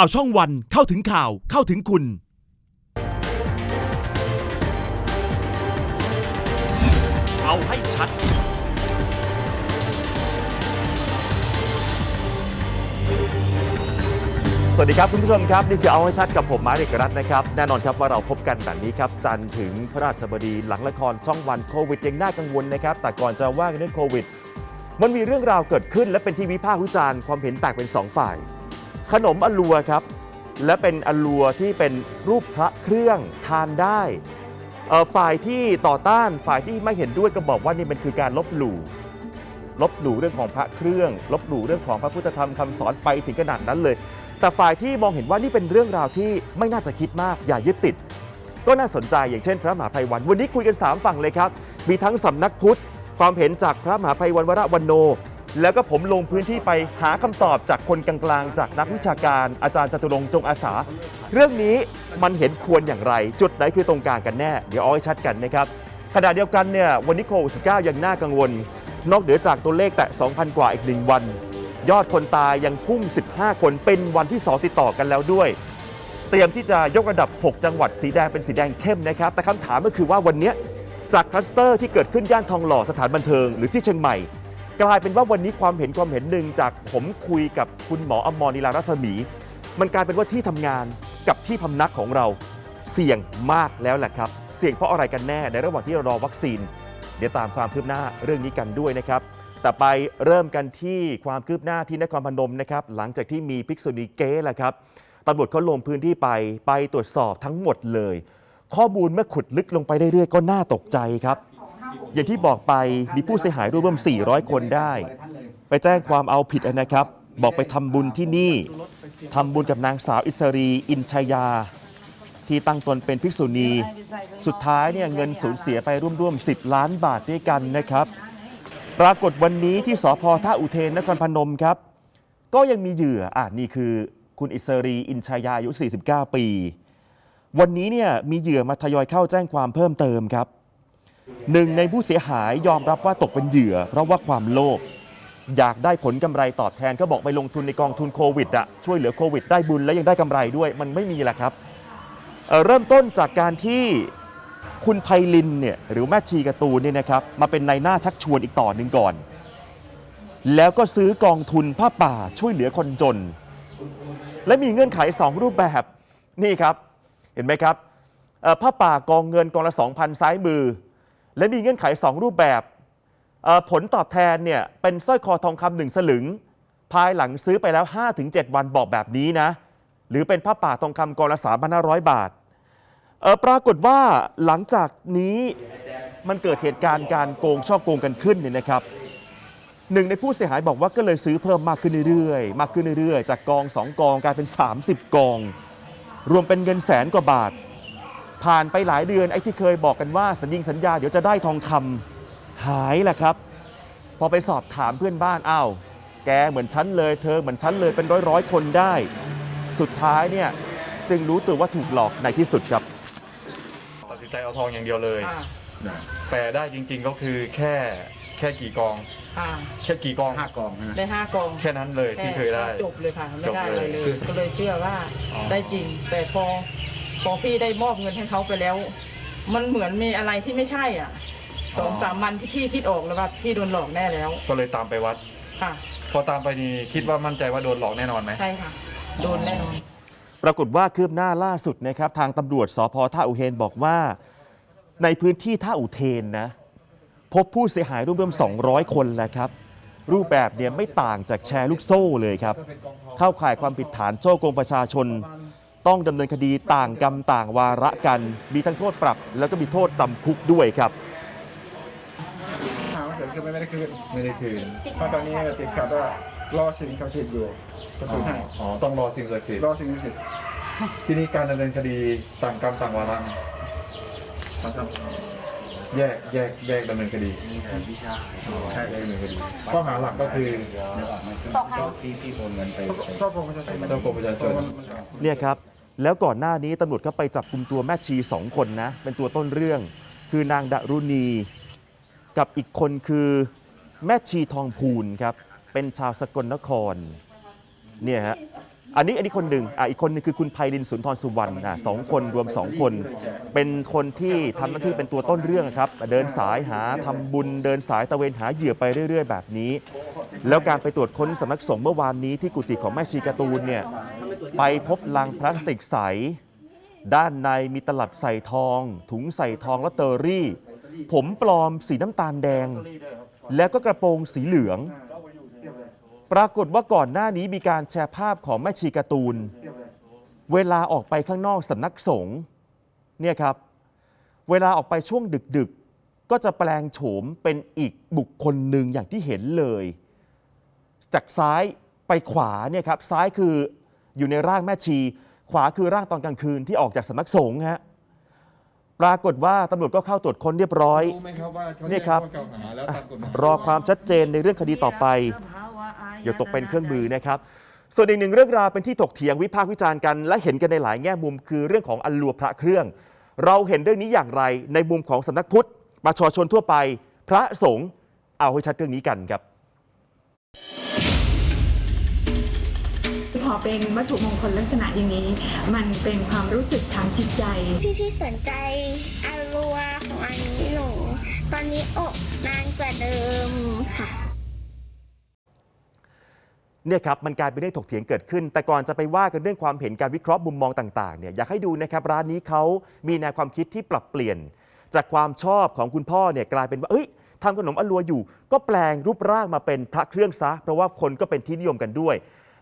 ข่าวช่องวันเข้าถึงข่าวเข้าถึงคุณ เอาให้ชัด สวัสดีครับคุณผู้ชมครับ นี่คือเอาให้ชัดกับผมมาร์คเอกรัตน์นะครับ แน่นอนครับว่าเราพบกันแบบนี้ครับ จันทร์ถึงพระราชบดีหลังละครช่องวันโควิดยังน่ากังวลนะครับ แต่ก่อนจะว่ากันเรื่องโควิด มันมีเรื่องราวเกิดขึ้นและเป็นที่วิพากษ์วิจารณ์ความเห็นแตกเป็น2ฝ่าย ขนมอลัวครับ และเป็นอลัวที่เป็นรูปพระเครื่องทานได้ฝ่ายที่ต่อต้านฝ่ายที่ไม่เห็นด้วยก็บอกว่านี่มันคือการลบหลู่ลบหลู่เรื่องของพระเครื่อง ลบหลู่เรื่องของพระพุทธธรรมคำสอนไปถึงขนาดนั้นเลย แต่ฝ่ายที่มองเห็นว่านี่เป็นเรื่องราวที่ไม่น่าจะคิดมากอย่ายึดติด ก็น่าสนใจอย่างเช่น พระมหาภัยวัน วันนี้คุยกัน 3 ฝั่งเลยครับ มีทั้งสำนักพุทธ ความเห็นจากพระมหาภัยวันวรวันโน แล้วก็ผมลงพื้นที่ไปหาคำตอบจากคนกลางๆ จากนักวิชาการอาจารย์จตุรงจงอาสา เรื่องนี้มันเห็นควรอย่างไร จุดไหนคือตรงกลางกันแน่ เดี๋ยวเอาให้ชัดกันนะครับขณะเดียวกันเนี่ยวันนี้โควิด19ยังน่ากังวล นอกเหนือจากตัวเลขแตะ 2,000 กว่าอีกหนึ่งวัน ยอดคนตายยังพุ่ง 15 คนเป็นวันที่ 2 ติดต่อกันแล้วด้วย เตรียมที่จะยกระดับ 6 จังหวัดสีแดงเป็นสีแดงเข้มนะครับแต่คำถามก็คือว่าวันนี้จากคลัสเตอร์ที่เกิดขึ้นย่านทองหล่อสถานบันเทิงหรือที่เชียงใหม่ กลายเป็นว่าวันนี้ความเห็นความเห็นหนึ่งจากผมคุยกับคุณหมออมรนิลารัศมี มันกลายเป็นว่าที่ทำงานกับที่พำนักของเราเสี่ยงมากแล้วแหละครับ เสี่ยงเพราะอะไรกันแน่ในระหว่างที่เรารอวัคซีน เดี๋ยวตามความคืบหน้าเรื่องนี้กันด้วยนะครับ แต่ไปเริ่มกันที่ความคืบหน้าที่นครพนมนะครับ หลังจากที่มีภิกษุณีเก๊แหละครับตำรวจเขาลงพื้นที่ไปไปตรวจสอบทั้งหมดเลย ข้อมูลเมื่อขุดลึกลงไปเรื่อยๆก็น่าตกใจครับ อย่างที่บอกไปมีผู้เสียหายร่วมๆ400 คนได้ ไปแจ้งความเอาผิดนะครับ บอกไปทำบุญที่นี่ทำบุญกับนางสาวอิสรีอินชยา ที่ตั้งตนเป็นภิกษุณี สุดท้ายเนี่ยเงินสูญเสียไปร่วมๆ10 ล้านบาทด้วยกันนะครับ ปรากฏวันนี้ที่สพท่าอุเทนนครพนมครับ ก็ยังมีเหยื่ออะนี่คือคุณอิสรีอินชายาอายุ 49 ปี วันนี้เนี่ยมีเหยื่อมาทยอยเข้าแจ้งความเพิ่มเติมครับ หนึ่งในผู้เสียหายยอมรับว่าตกเป็นเหยื่อ เพราะว่าความโลภอยากได้ผลกำไรตอบแทนก็บอกไปลงทุนในกองทุนโควิดอะช่วยเหลือโควิด ได้บุญและยังได้กำไรด้วย มันไม่มีแหละครับเเริ่มต้นจากการที่คุณไพลินเนี่ยหรือแม่ชีกร์ตูนเนี่ยนะครับมาเป็นนายหน้าชักชวนอีกต่อหนึ่งก่อน แล้วก็ซื้อกองทุนผ้าป่าช่วยเหลือคนจน และมีเงื่อนไข 2 รูปแบบนี่ครับเห็นไหมครับผ้าป่ากองเงินกองละ2,000ซ้ายมือ และมีเงื่อนไข 2 รูปแบบผลตอบแทนเนี่ยเป็นสร้อยคอทองคำหนึ่งสลึง ภายหลังซื้อไปแล้ว 5-7 วันบอกแบบนี้นะ หรือเป็นผ้าป่าทองคำกองละ3,500 บาทเอ่อปรากฏว่าหลังจากนี้มันเกิดเหตุการณ์การโกงช่อโกงกันขึ้นเนี่ยนะครับหนึ่งในผู้เสียหายบอกว่าก็เลยซื้อเพิ่มมากขึ้นเรื่อยๆ มากขึ้นเรื่อยๆ จากกอง 2 กองกลายเป็น 30 กอง รวมเป็นเงินแสนกว่าบาท ผ่านไปหลายเดือนไอ้ที่เคยบอกกันว่าสัญญิงสัญญาเดี๋ยวจะได้ทองคำหายแหละครับ พอไปสอบถามเพื่อนบ้านอ้าวแกเหมือนฉันเลยเธอเหมือนฉันเลยเป็นร้อยร้อยๆคนได้ สุดท้ายเนี่ยจึงรู้ตัวว่าถูกหลอกในที่สุดครับตัดสินใจเอาทองอย่างเดียวเลยค่ะแต่ได้จริงๆก็คือแค่แค่กี่กองค่ะแค่กี่กองห้ากองใช่ไหมได้ห้ากองแค่นั้นเลยที่เคยได้จบเลยค่ะไม่ได้อะไรเลจบเลยยก็เลยเชื่อว่าอ๋อได้จริงแต่พอ พอพี่ได้มอบเงินให้เขาไปแล้ว มันเหมือนมีอะไรที่ไม่ใช่อะสองสามวันที่พี่คิดออกแล้วว่าพี่โดนหลอกแน่แล้วก็เลยตามไปวัด ค่ะ พอตามไปนี่คิดว่ามั่นใจว่าโดนหลอกแน่นอนไหมใช่ค่ะ โดนแน่นอน ปรากฏว่าคืบหน้าล่าสุดนะครับทางตำรวจสพท่าอุเทนบอกว่า ในพื้นที่ท่าอุเทนนะ พบผู้เสียหายรวมๆ200 คนแล้วครับ รูปแบบเนี่ยไม่ต่างจากแชร์ลูกโซ่เลยครับ เข้าข่ายความผิดฐานโจ้โกงประชาชน ต้องดำเนินคดีต่างกรรมต่างวาระกัน มีทั้งโทษปรับ แล้วก็มีโทษจำคุกด้วยครับ ถามว่าเกิดขึ้นไหมไม่ได้คืนไม่ได้คืนเพราะตอนนี้ติดขัดว่ารอสิ่งศักดิ์สิทธิ์อยู่จะอ๋คืนให้ออ๋อต้องรอสิ่งศักดิ์สิทธิ์รอสิ่งศักดิ์สิทธิ์ที่นี่การดำเนินคดีต่างกรรมต่างวาระไหมเขาจะ แยกแยกแยกดำเนินคดีใช่แยกดำเนินคดีข้อหาหลักก็คือชอบโกงประชาชนเจ้าโกงประชาชนเนี่ยครับ แล้วก่อนหน้านี้ตำรวจก็ไปจับกลุ่มตัวแม่ชีสองคนนะ เป็นตัวต้นเรื่อง คือนางดารุณี กับอีกคนคือแม่ชีทองพูนครับ เป็นชาวสกลนครเนี่ยฮะ อันนี้อันนี้คนหนึ่งอะอีกคนหนึงคือคุณไพลินสุนทรสุวรรณอะสองคนรวมสองคน เป็นคนที่ทำหน้าที่เป็นตัวต้นเรื่องครับเดินสายหาทำบุญเดินสายตะเวนหาเหยื่อไปเรื่อย ๆ แบบนี้ แล้วการไปตรวจค้นสำนักสงฆ์เมื่อวานนี้ที่กุฏิของแม่ชีการ์ตูนเนี่ยไปพบลังพลาสติกใส ด้านในมีตลับใส่ทอง ถุงใส่ทองและเตอรี่ ผมปลอมสีน้ำตาลแดง แล้วก็กระโปรงสีเหลือง ปรากฏว่าก่อนหน้านี้มีการแชร์ภาพของแม่ชีการ์ตูน เวลาออกไปข้างนอกสำนักสงฆ์เนี่ยครับ เวลาออกไปช่วงดึกๆ ก็จะแปลงโฉมเป็นอีกบุคคลหนึ่งอย่างที่เห็นเลย จากซ้ายไปขวาเนี่ยครับซ้ายคืออยู่ในร่างแม่ชี ขวาคือร่างตอนกลางคืนที่ออกจากสำนักสงฆ์ฮะปรากฏว่าตำรวจก็เข้าตรวจค้นเรียบร้อย รู้ไหมครับว่าเขาเนี่แจ้ยงครับ ข้อกล่าวหาแล้วตามกฎหมาย รอความชัดเจนในเรื่องคดีต่อไปอ ย่าตกเป็นเครื่องมือนะครับส่วนอีกหนึ่งเรื่องราวเป็นที่ถกเถียงวิพากษ์วิจารณ์กัน และเห็นกันในหลายแง่มุมคือเรื่องของอัลลัวพระเครื่อง เราเห็นเรื่องนี้อย่างไรในมุมของสำนักพุทธประชาชนทั่วไป พระสงฆ์เอาให้ชัดเรื่องนี้กันครับ พอเป็นวัตถุมงคลลักษณะอย่างนี้ มันเป็นความรู้สึกทางจิตใจ พี่พี่ๆสนใจอารัวของอันนี้หนูตอนนี้อกนานกว่าเดิมค่ะ เนี่ยครับมันกลายเป็นเรื่องถกเถียงเกิดขึ้น แต่ก่อนจะไปว่ากันเรื่องความเห็นการวิเคราะห์มุมมองต่างๆเนี่ยอยากให้ดูนะครับร้านนี้เขามีแนวความคิดที่ปรับเปลี่ยน จากความชอบของคุณพ่อเนี่ยกลายเป็นว่าเอ้ยทำขนมอลัวอยู่ ก็แปลงรูปร่างมาเป็นพระเครื่องซะ เพราะว่าคนก็เป็นที่นิยมกันด้วย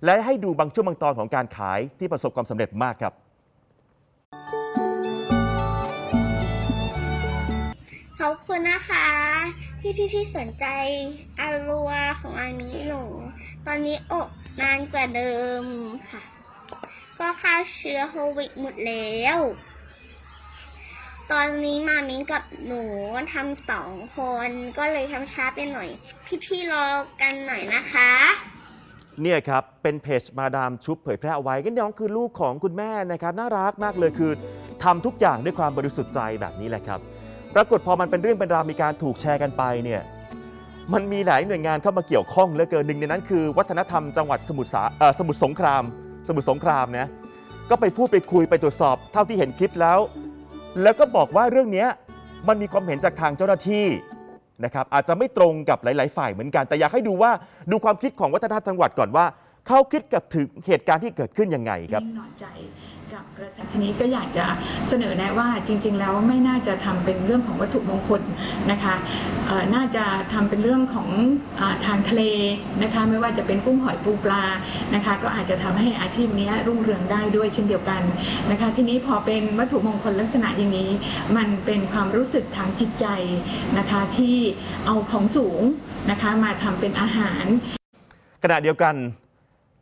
และให้ดูบางช่วงบางตอนของการขายที่ประสบความสำเร็จมากครับ อบคุณนะคะ ที่พี่ๆสนใจอารัวของอันนี้หนูตอนนี้อกนานกว่าเดิมค่ะ ก็ฆ่าเชื้อโควิดหมดแล้ว ตอนนี้มามิงกับหนูทำสองคนก็เลยทำช้าไปหน่อยพี่พี่ๆรอกันหน่อยนะคะเนี่ยครับ เป็นเพจมาดามชุบเผยแพร่เอาไว้ก็น้องคือลูกของคุณแม่นะครับ น่ารักมากเลยคือทำทุกอย่างด้วยความบริสุทธิ์ใจแบบนี้แหละครับ ปรากฏพอมันเป็นเรื่องเป็นราวมีการถูกแชร์กันไปเนี่ยมันมีหลายหน่วยงานเข้ามาเกี่ยวข้องเหลือเกินหนึ่งในนั้นคือ วัฒนธรรมจังหวัดสมุทรสาสมุทรสงคราม สมุทรสงครามนะก็ไปพูดไปคุยไปตรวจสอบเท่าที่เห็นคลิปแล้ว แล้วก็บอกว่าเรื่องนี้มันมีความเห็นจากทางเจ้าหน้าที่นะครับอาจจะไม่ตรงกับหลาย ๆ ฝ่ายเหมือนกัน แต่อยากให้ดูว่าดูความคิดของวัฒนธรรมจังหวัดก่อนว่าเขาคิดกับถึงเหตุการณ์ที่เกิดขึ้นยังไงครับนอนใจ กับกระแสทีนี้ก็อยากจะเสนอแนะว่าจริง ๆ แล้วไม่น่าจะทำเป็นเรื่องของวัตถุมงคลนะคะน่าจะทำเป็นเรื่องของอทางทะเลนะคะไม่ว่าจะเป็นกุ้งหอยปูปลานะคะก็อาจจะทำให้อาชีพนี้รุ่งเรืองได้ด้วยเช่นเดียวกันนะคะทีนี้พอเป็นวัตถุมงคลลักษณะอย่างนี้ มันเป็นความรู้สึกทางจิตใจนะคะที่เอาของสูงนะคะมาทำเป็นอาหารขณะเดียวกัน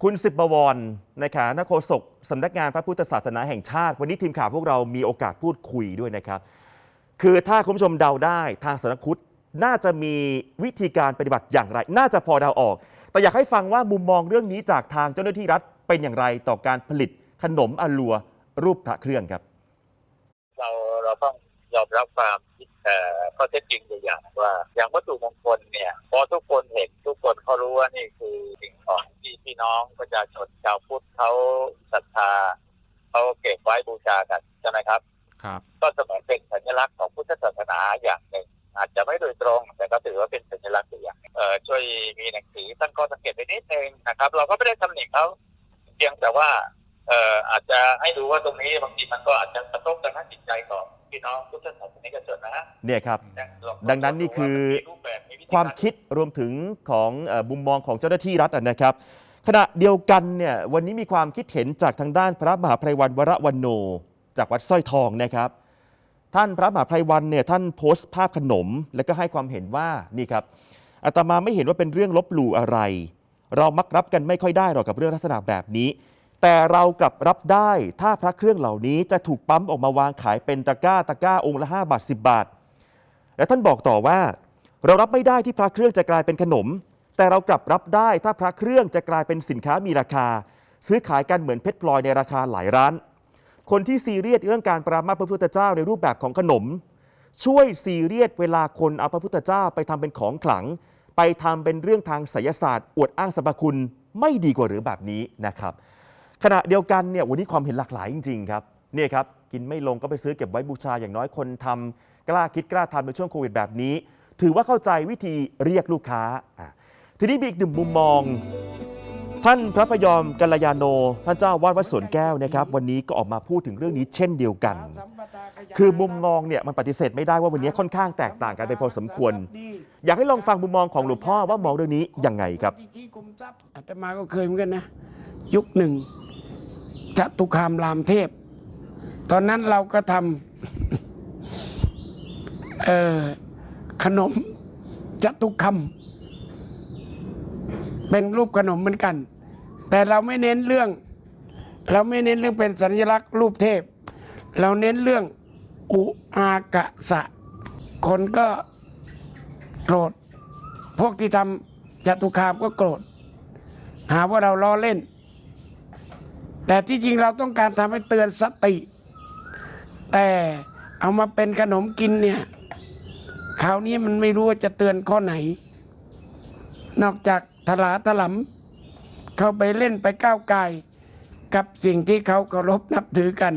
คุณสิบบวรในฐานะโฆษกสำนักงานพระพุทธศาสนาแห่งชาติ วันนี้ทีมข่าวพวกเรามีโอกาสพูดคุยด้วยนะครับ คือถ้าคุณผู้ชมเดาได้ทางสำนักพุทธน่าจะมีวิธีการปฏิบัติอย่างไร น่าจะพอเดาออก แต่อยากให้ฟังว่ามุมมองเรื่องนี้จากทางเจ้าหน้าที่รัฐเป็นอย่างไรต่อการผลิตขนมอลัวรูปพระเครื่องครับ เราเราต้องยอมรับความเอ่อข้อเท็จจริงอยู่อย่างว่าอย่างวัต ชาชนชาวพุทธเขาศรัทธาเขาเก็บไว้บูชากันใช่ไหมครับ ครับ ก็เสมือนเป็นสัญลักษณ์ของพุทธศาสนาอย่างหนึ่ง อาจจะไม่โดยตรง แต่ก็ถือว่าเป็นสัญลักษณ์อย่างหนึ่งเอ่อช่วยมีหนังสือตั้งข้อสังเกตไปนิดนึงนะครับ เราก็ไม่ได้ตำหนิเขาเพียงแต่ว่าเอ่ออาจจะให้ดูว่าตรงนี้บางทีมันก็อาจจะกระทบกระทั่งจิตใจของพี่น้องพุทธศาสนิกชนนะฮะเนี่ยครับลอดังนั้นนี่คือดูว่ามันมีรูปแบบวิธีความการคิดรวมถึงของเอ่อมุมมองของเจ้าหน้าที่รัฐอะนะครับ ขณะเดียวกันเนี่ยวันนี้มีความคิดเห็นจากทางด้านพระมหาไพรวันวรวันโน จากวัดสร้อยทองนะครับ ท่านพระมหาไพรวันเนี่ยท่านโพสต์ภาพขนม แล้วก็ให้ความเห็นว่านี่ครับอาตมาไม่เห็นว่าเป็นเรื่องลบหลู่อะไร เรามักรับกันไม่ค่อยได้หรอกกับเรื่องลักษณะแบบนี้ แต่เรากลับรับได้ถ้าพระเครื่องเหล่านี้จะถูกปั๊มออกมาวางขายเป็นตะกร้าตะกร้าองค์ละ5บาท10 บาท และท่านบอกต่อว่า เรารับไม่ได้ที่พระเครื่องจะกลายเป็นขนม แต่เรากลับรับได้ถ้าพระเครื่องจะกลายเป็นสินค้ามีราคา ซื้อขายกันเหมือนเพชรพลอยในราคาหลายร้าน คนที่ซีเรียสเรื่องการปรามาสพระพุทธเจ้าในรูปแบบของขนม ช่วยซีเรียสเวลาคนเอาพระพุทธเจ้าไปทำเป็นของขลัง ไปทำเป็นเรื่องทางไสยศาสตร์อวดอ้างสรรพคุณไม่ดีกว่าหรือแบบนี้นะครับ ขณะเดียวกันเนี่ยวันนี้ความเห็นหลากหลายจริงๆครับเนี่ยครับกินไม่ลงก็ไปซื้อเก็บไว้บูชาอย่างน้อยคนทำกล้าคิดกล้าทำในช่วงโควิดแบบนี้ ถือว่าเข้าใจวิธีเรียกลูกค้าอะ ทีนี้มีอีกหนึ่งมุมมอง ท่านพระพยอมกัลยาโน ท่านเจ้าวาดวัดสวนแก้วนะครับ วันนี้ก็ออกมาพูดถึงเรื่องนี้เช่นเดียวกัน คือมุมมองเนี่ยมันปฏิเสธไม่ได้ว่าวันนี้ค่อนข้างแตกต่างกันไปพอสมควร อยากให้ลองฟังมุมมองของหลวงพ่อว่ามองเรื่องนี้ยังไงครับอาตมาก็เคยเหมือนกันนะ ยุคหนึ่งจตุคามรามเทพ ตอนนั้นเราก็ทำขนมจตุคาม เป็นรูปขนมเหมือนกัน แต่เราไม่เน้นเรื่อง เราไม่เน้นเรื่องเป็นสัญลักษณ์รูปเทพ เราเน้นเรื่องอุอากะสะ คนก็โกรธ พวกที่ทำจตุคามก็โกรธ หาว่าเราล้อเล่น แต่ที่จริงเราต้องการทำให้เตือนสติ แต่เอามาเป็นขนมกินเนี่ยคราวนี้มันไม่รู้ว่าจะเตือนข้อไหน นอกจาก ถลาถลำเข้าไปเล่นไปก้าวไกายกับสิ่งที่เขาเคารพนับถือกัน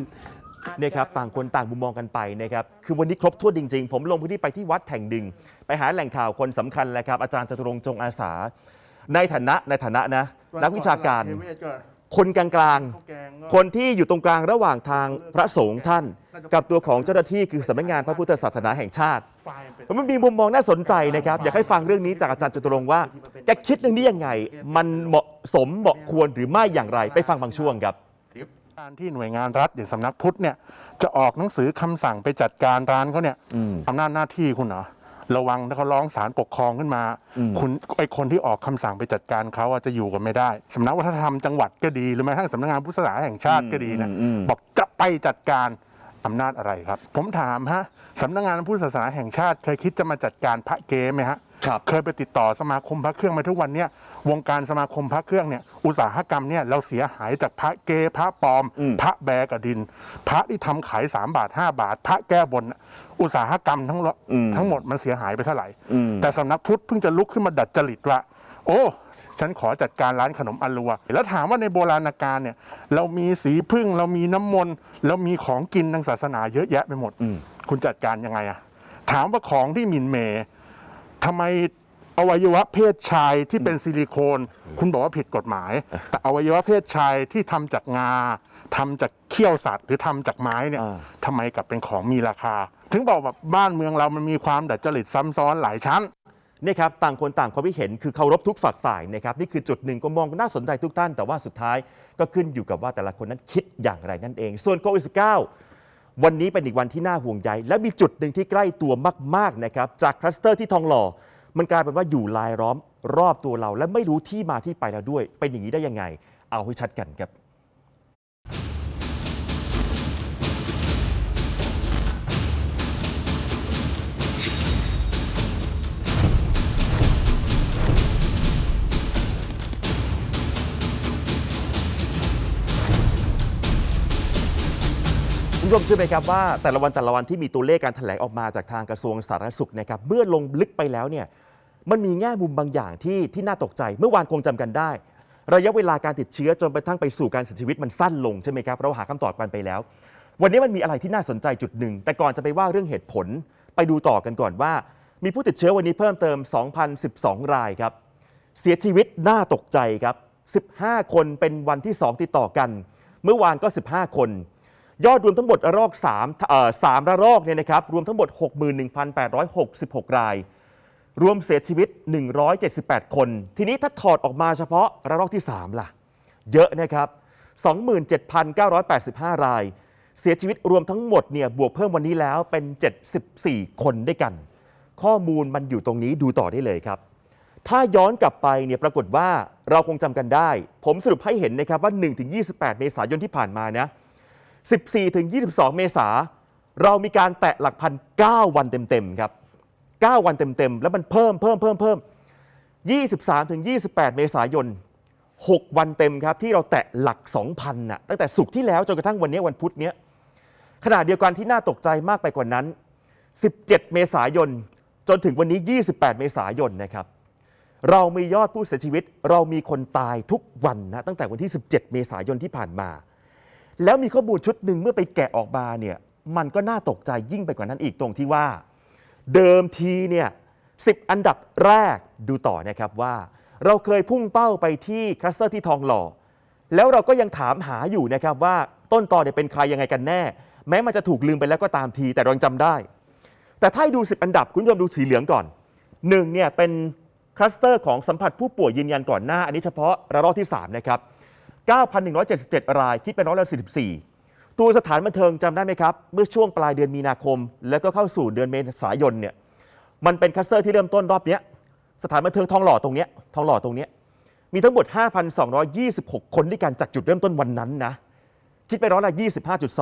เนี่ยครับต่างคนต่างมุมมองกันไปนะครับคือวันนี้ครบถ้วนจริง ๆ ผมลงพื้นที่ไปที่วัดแห่งหนึ่งไปหาแหล่งข่าวคนสำคัญแหละครับอาจารย์จตุรงค์จงอาสา ในฐานะในฐานะนะ นักวิชาการ คนกลางๆคนที่อยู่ตรงกลางระหว่างทางพระสงฆ์ท่าน กับตัวของเจ้าหน้าที่คือสำนักงานพระพุทธศาสนาแห่งชาติมันมีมุมมองน่าสนใจนะครับอยากให้ฟังเรื่องนี้จากอาจารย์จตุรงค์ว่า แกคิดเรื่องนี้ยังไง มันเหมาะสมเหมาะควรหรือไม่อย่างไร ไปฟังบางช่วงครับการที่หน่วยงานรัฐอย่างสำนักพุทธเนี่ยจะออกหนังสือคำสั่งไปจัดการร้านเขาเนี่ยอืมอำนาจหน้าที่คุณเหรอระวังถ้าเขาร้องศาลปกครองขึ้นมาอืมคุณไอคนที่ออกคำสั่งไปจัดการเขาอะจะอยู่กันไม่ได้สำนักวัฒนธรรมจังหวัดก็ดีหรือแม้กระทั่งสำนักงานพุทธศาสนาแห่งชาติก็ดีนะอืมอืมบอกจะไปจัดการอำนาจอะไรครับ ผมถามฮะสำนักงานพุทธศาสนาแห่งชาติเคยคิดจะมาจัดการพระเกไหมฮะ ครับเคยไปติดต่อสมาคมพระเครื่องมาทุกวันเนี่ยวงการสมาคมพระเครื่องเนี่ยอุตสาหกรรมเนี่ยเราเสียหายจากพระเกพระปลอม อืม พระแบกับดิน พระที่ทำขาย 3 บาท 5 บาท พระแก้บนน่ะอุตสาหกรรมทั้งหมดอืม ทั้งหมดมันเสียหายไปเท่าไหร่ อืม แต่สำนักพุทธเพิ่งจะลุกขึ้นมาดัดจริตว่า โอ้ ฉันขอจัดการร้านขนมอัลลัว แล้วถามว่าในโบราณกาลเนี่ย เรามีสีพึ่งเรามีน้ำมนต์เรามีของกินทางศาสนาเยอะแยะไปหมด อืม คุณจัดการยังไงอะถามว่าของที่หมินเหม ทำไมอวัยวะเพศชายที่เป็นซิลิโคน คุณบอกว่าผิดกฎหมาย แต่อวัยวะเพศชายที่ทำจากงาทำจากเขี้ยวสัตว์ หรือทำจากไม้เนี่ยอ่า ทำไมกลับเป็นของมีราคา ถึงบอกแบบบ้านเมืองเรามันมีความดัดจริตซ้ำซ้อนหลายชั้นนี่ครับต่างคนต่างความคิดเห็นคือเคารพทุกฝักฝ่ายนะครับนี่คือจุดหนึ่งก็มองน่าสนใจทุกท่าน แต่ว่าสุดท้ายก็ขึ้นอยู่กับว่าแต่ละคนนั้นคิดอย่างไรนั่นเอง ส่วนโควิด -19 วันนี้เป็นอีกวันที่น่าห่วงใยและมีจุดหนึ่งที่ใกล้ตัวมาก ๆ นะครับ จากคลัสเตอร์ที่ทองหล่อ มันกลายเป็นว่าอยู่ลายล้อมรอบตัวเรา และไม่รู้ที่มาที่ไปแล้วด้วย เป็นอย่างนี้ได้ยังไง เอาให้ชัดกันครับ คุณผู้ชมเชื่อไหมครับว่าแต่ละวันแต่ละวันที่มีตัวเลขการแถลงออกมาจากทางกระทรวงสาธารณสุขนะครับเมื่อลงลึกไปแล้วเนี่ยมันมีแง่มุมบางอย่างที่ที่น่าตกใจ เมื่อวานคงจำกันได้ ระยะเวลาการติดเชื้อจนไปทั้งไปสู่การเสียชีวิตมันสั้นลงใช่ไหมครับเราหาคำตอบกันไปแล้ว วันนี้มันมีอะไรที่น่าสนใจจุดหนึ่ง แต่ก่อนจะไปว่าเรื่องเหตุผลไปดูต่อกันก่อนว่า มีผู้ติดเชื้อวันนี้เพิ่มเติม 2,012 รายครับเสียชีวิตน่าตกใจครับ 15 คนเป็นวันที่ 2 ติดต่อกัน เมื่อวานก็ 15 คน ยอดรวมทั้งหมดระลอก3เอ่อ3ระลอกเนี่ยนะครับรวมทั้งหมด 61,866 ราย รวมเสียชีวิต 178 คน ทีนี้ถ้าถอดออกมาเฉพาะระลอกที่ 3 ล่ะ เยอะนะครับ 27,985 ราย เสียชีวิตรวมทั้งหมดเนี่ยบวกเพิ่มวันนี้แล้วเป็น 74 คนด้วยกัน ข้อมูลมันอยู่ตรงนี้ดูต่อได้เลยครับ ถ้าย้อนกลับไปเนี่ยปรากฏว่าเราคงจำกันได้ ผมสรุปให้เห็นนะครับว่า 1-28 เมษายนที่ผ่านมานะ 14-22 เมษาเรามีการแตะหลักพัน9วันเต็มๆครับ 9 วันเต็มๆ แล้วมันเพิ่มเพิ่มเพิ่มเพิ่ม23-28 เมษายน 6 วันเต็มครับ ที่เราแตะหลัก 2,000น่ะตั้งแต่สุกที่แล้วจนกระทั่งวันนี้วันพุธเนี้ยขณะเดียวกันที่น่าตกใจมากไปกว่านั้น 17 เมษายน จนถึงวันนี้ 28 เมษายนนะครับ เรามียอดผู้เสียชีวิต เรามีคนตายทุกวันนะตั้งแต่วันที่ 17 เมษายนที่ผ่านมา แล้วมีข้อมูลชุดหนึ่งเมื่อไปแกะออกมาเนี่ยมันก็น่าตกใจยิ่งไปกว่านั้นอีกตรงที่ว่า เดิมทีเนี่ยสิอันดับแรกดูต่อนะครับว่า เราเคยพุ่งเป้าไปที่คลัสเตอร์ที่ทองหล่อ แล้วเราก็ยังถามหาอยู่นะครับว่าต้นตอเนี่ยเป็นใครยังไงกันแน่ แม้มันจะถูกลืมไปแล้วก็ตามที แต่เรายังจำได้ แต่ถ้าดู 10 อันดับคุณผู้ชมดูสีเหลืองก่อนหนึ่งเนี่ยเป็นคลัสเตอร์ของสัมผัสผู้ป่วยยืนยันก่อนหน้า อันนี้เฉพาะระลอกที่3นะครับ 9,177 ราย คิดเป็นร้อยละ44 ตัวสถานบันเทิงจำได้ไหมครับ เมื่อช่วงปลายเดือนมีนาคม แล้วก็เข้าสู่เดือนเมษายนเนี่ยมันเป็นคัสเตอร์ที่เริ่มต้นรอบนี้สถานบันเทิงทองหล่อตรงเนี้ยทองหล่อตรงเนี้ยมีทั้งหมด 5,226 คนด้วยกันจากจุดเริ่มต้นวันนั้นนะ คิดไปร้อยละ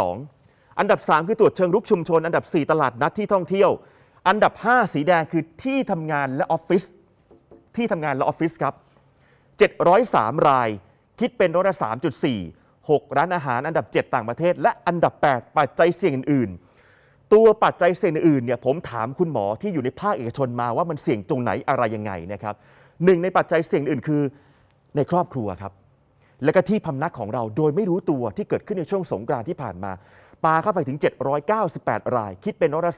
25.2 อันดับ 3 คือตรวจเชิงรุกชุมชน อันดับ 4 ตลาดนัดที่ท่องเที่ยว อันดับ 5 สีแดงคือที่ทำงานและออฟฟิศที่ทำงานและออฟฟิศครับ 703 ราย คิดเป็นร้อยละ3.4 6 ร้านอาหารอันดับ 7 ต่างประเทศ และอันดับ 8 ปัจจัยเสี่ยงอื่นๆ ตัวปัจจัยเสี่ยงอื่นๆเนี่ยผมถามคุณหมอที่อยู่ในภาคเอกชนมาว่ามันเสี่ยงตรงไหนอะไรยังไงนะครับหนึ่งในปัจจัยเสี่ยงอื่นคือในครอบครัวครับ และก็ที่พำนักของเราโดยไม่รู้ตัวที่เกิดขึ้นในช่วงสงกรานต์ที่ผ่านมาปาเข้าไปถึง 798 ราย คิดเป็นร้อยละ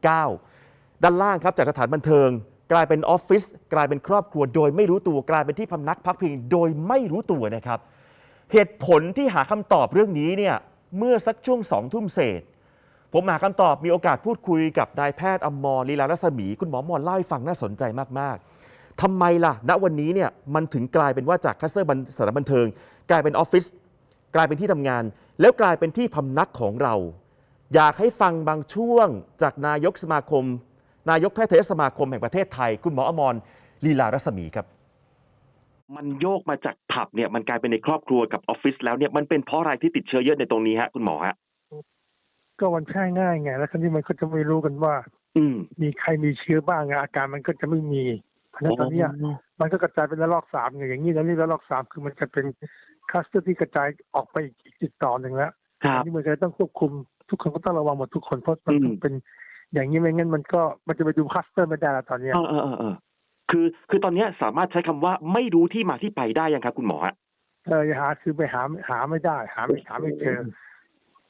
3.9 ด้านล่างครับจากสถานบันเทิง กลายเป็นออฟฟิศกลายเป็นครอบครัวโดยไม่รู้ตัวกลายเป็นที่พำนักพักพิงโดยไม่รู้ตัวนะครับ เหตุผลที่หาคำตอบเรื่องนี้เนี่ยเมื่อสักช่วงสองทุ่มเศษ ผมหาคำตอบมีโอกาสพูดคุยกับนายแพทย์อมรลีลารัศมี คุณหมอมรเล่าให้ฟังน่าสนใจมากๆทำไมล่ะ ณวันนี้เนี่ยมันถึงกลายเป็นว่าจากคัสเตอร์บันสถานบันเทิง กลายเป็นออฟฟิศกลายเป็นที่ทำงาน แล้วกลายเป็นที่พำนักของเรา อยากให้ฟังบางช่วงจากนายกสมาคม นายกแพทยสมาคมแห่งประเทศไทย คุณหมออมรลีลารัศมีครับมันโยกมาจากผับเนี่ยมันกลายเป็นในครอบครัวกับออฟฟิศแล้วเนี่ยมันเป็นเพราะอะไรที่ติดเชื้อเยอะในตรงนี้ฮะคุณหมอฮะก็มันแพร่ง่ายไงแล้วคราวนี้มันก็จะไม่รู้กันว่า อืมมีใครมีเชื้อบ้างไงอาการมันก็จะไม่มีเพราะฉะนั้นตอนเนี้ยมันก็กระจายเป็นระลอกสามไงอย่างนี้แล้วนี่ระลอกสามคือมันจะเป็นคลัสเตอร์ที่กระจายออกไปอีกอีกต่อหนึ่งแล้วครับอันนี้มันก็ต้องควบคุมทุกคนก็ต้องระวังหมดทุกคนเพราะมันอืมต้องเป็น อย่างนี้ไม่งั้นมันก็มันจะไปดูคลัสเตอร์ไม่ได้แล้วตอนเนี้ยเออเออเออเออคือ คือตอนเนี้ยสามารถใช้คำว่าไม่รู้ที่มาที่ไปได้ยังครับ คุณหมอฮะเออหาคือไปหาหาไม่ได้ หาไม่หาไม่เจอ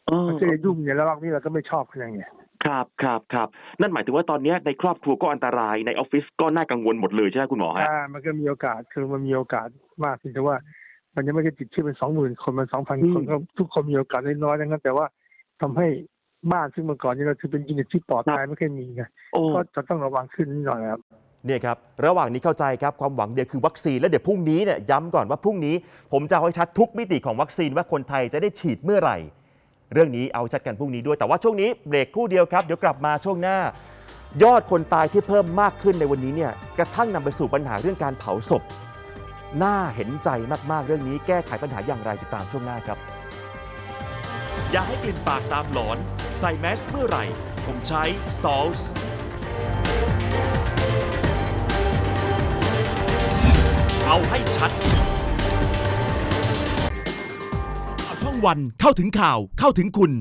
เออมันจะยุ่งอย่างระลอกนี้เราก็ไม่ชอบกันอย่างเงี้ยครับครับครับนั่นหมายถึงว่าตอนเนี้ยในครอบครัวก็อันตรายในออฟฟิศก็น่ากังวลหมดเลยใช่ไหมคุณหมอฮะอ่ามันก็มีโอกาสคือมันมีโอกาสมากที่แต่ว่า มันยังไม่ได้ติดเชื้อเป็นสองหมื่นคนมันสองพันอืมคนก็ทุกคนมีโอกาสน้อยๆนะครับแต่ว่าทำให้ บ้านซึ่งเมื่อก่อนนี้เราคือเป็นยูนิตที่ปลอดภัยไม่เคยมีไงโอ้ก็จะต้องระวังขึ้นนิดหน่อยครับเนี่ยครับระหว่างนี้เข้าใจครับความหวังเดียวคือวัคซีนแล้วเดี๋ยวพรุ่งนี้เนี่ยย้ำก่อนว่าพรุ่งนี้ ผมจะเอาให้ชัดทุกมิติของวัคซีนว่าคนไทยจะได้ฉีดเมื่อไหร่ เรื่องนี้เอาชัดกันพรุ่งนี้ด้วยแต่ว่าช่วงนี้เบรกครู่เดียวครับเดี๋ยวกลับมาช่วงหน้า ยอดคนตายที่เพิ่มมากขึ้นในวันนี้เนี่ยกระทั่งนำไปสู่ปัญหาเรื่องการเผาศพน่าเห็นใจมากๆเรื่องนี้แก้ไขปัญหาอย่างไรติดตามช่วงหน้าครับ อย่าให้กลิ่นปากตามหลอน ใส่แมสเมื่อไหร่ ผมใช้ s a l s เอาให้ชัดข่าช่องวันเข้าถึงข่าวเข้าถึงคุณ